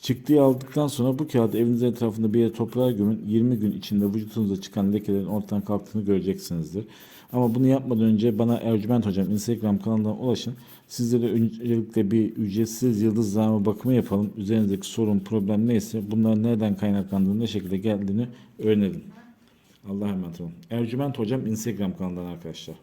Çıktığı aldıktan sonra bu kağıdı evinizin etrafında bir yere toprağa gömün. 20 gün içinde vücudunuza çıkan lekelerin ortadan kalktığını göreceksinizdir. Ama bunu yapmadan önce bana Ercüment Hocam Instagram kanalından ulaşın. Sizlere öncelikle bir ücretsiz yıldızlama bakımı yapalım. Üzerinizdeki sorun, problem neyse bunların nereden kaynaklandığını, ne şekilde geldiğini öğrenelim. Allah'a emanet olun. Ercüment Hocam Instagram kanalından arkadaşlar.